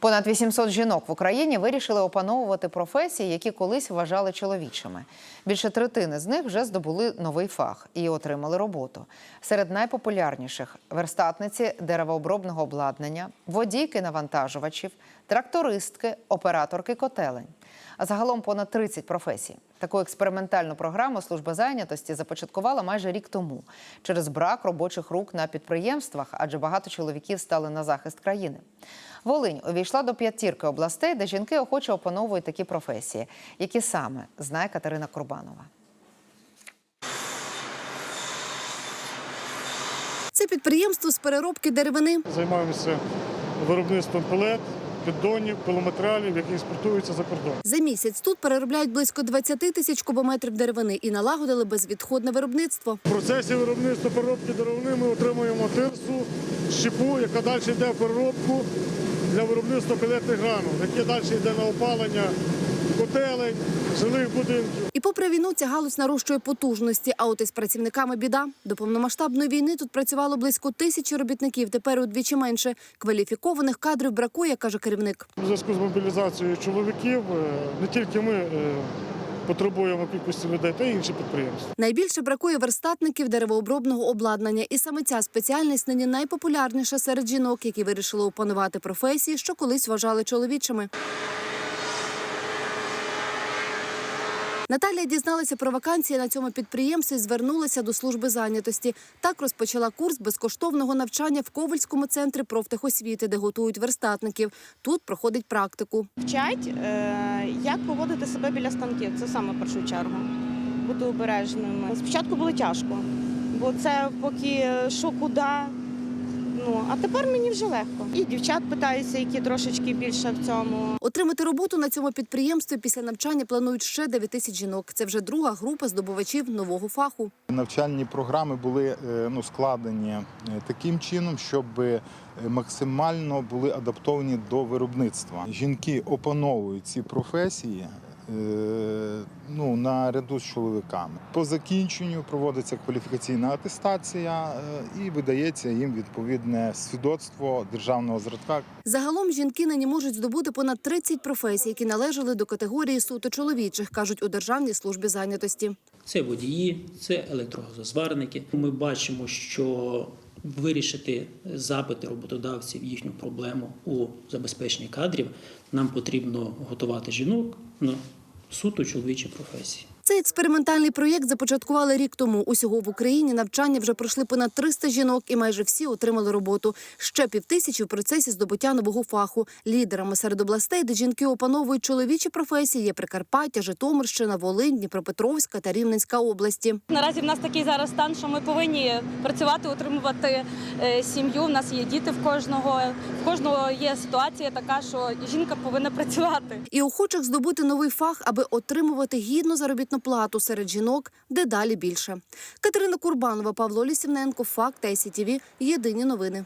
Понад 800 жінок в Україні вирішили опановувати професії, які колись вважали чоловічими. Більше третини з них вже здобули новий фах і отримали роботу. Серед найпопулярніших верстатниці деревообробного обладнання, водійки навантажувачів, трактористки, операторки котелень. А загалом понад 30 професій. Таку експериментальну програму служба зайнятості започаткувала майже рік тому через брак робочих рук на підприємствах, адже багато чоловіків стали на захист країни. Волинь увійшла до п'ятірки областей, де жінки охоче опановують такі професії, які саме знає Катерина Курбанова. Це підприємство з переробки деревини. Займаємося виробництвом пелет, піддонів, пиломатеріалів, які експортуються за кордон. За місяць тут переробляють близько 20 тисяч кубометрів деревини і налагодили безвідходне виробництво. В процесі виробництва переробки деревини ми отримуємо тирсу, щепу, яка далі йде в переробку для виробництва пелетних гранул, яке далі йде на опалення котелень, жилих будинків. І попри війну ця галузь нарощує потужності. А от із працівниками біда. До повномасштабної війни тут працювало близько тисячі робітників. Тепер удвічі менше. Кваліфікованих кадрів бракує, каже керівник. У зв'язку з мобілізацією чоловіків е, не тільки ми е, потребуємо кількості людей, та інші підприємства. Найбільше бракує верстатників деревообробного обладнання, і саме ця спеціальність нині найпопулярніша серед жінок, які вирішили опанувати професії, що колись вважали чоловічими. Наталія дізналася про вакансії на цьому підприємстві, і звернулася до служби зайнятості. Так розпочала курс безкоштовного навчання в Ковальському центрі профтехосвіти, де готують верстатників. Тут проходить практику. Вчать, е, як поводити себе біля станків. Це саме першу чергу. Бути обережними. Спочатку було тяжко, бо це поки що куди. Ну а тепер мені вже легко. І дівчат питаюся, які трошечки більше в цьому. Отримати роботу на цьому підприємстві після навчання планують ще 9 тисяч жінок. Це вже друга група здобувачів нового фаху. Навчальні програми були е, ну, складені е, таким чином, щоб е, максимально були адаптовані до виробництва. Жінки опановують ці професії ну, наряду з чоловіками. По закінченню проводиться кваліфікаційна атестація е, і видається їм відповідне свідоцтво державного зразка Загалом жінки нині можуть здобути понад 30 професій, які належали до категорії суто чоловічих, кажуть у Державній службі зайнятості. Це водії, це електрогазозварники. Ми бачимо, що вирішити запити роботодавців їхню проблему у забезпеченні кадрів нам потрібно готувати жінок на суто чоловічі професії. Цей експериментальний проєкт започаткували рік тому. Усього в Україні навчання вже пройшли понад 300 жінок, і майже всі отримали роботу. Ще півтисячі в процесі здобуття нового фаху. Лідерами серед областей, де жінки опановують чоловічі професії, є Прикарпаття, Житомирщина, Волинь, Дніпропетровська та Рівненська області. Наразі в нас такий зараз стан, що ми повинні працювати, утримувати е, сім'ю. У нас є діти в кожного. В кожного є ситуація така, що жінка повинна працювати. І охочих здобути новий фах, аби отримувати гідну заробітну плату серед жінок дедалі більше. Катерина Курбанова, Павло Лісівненко, Факт та Єдині новини.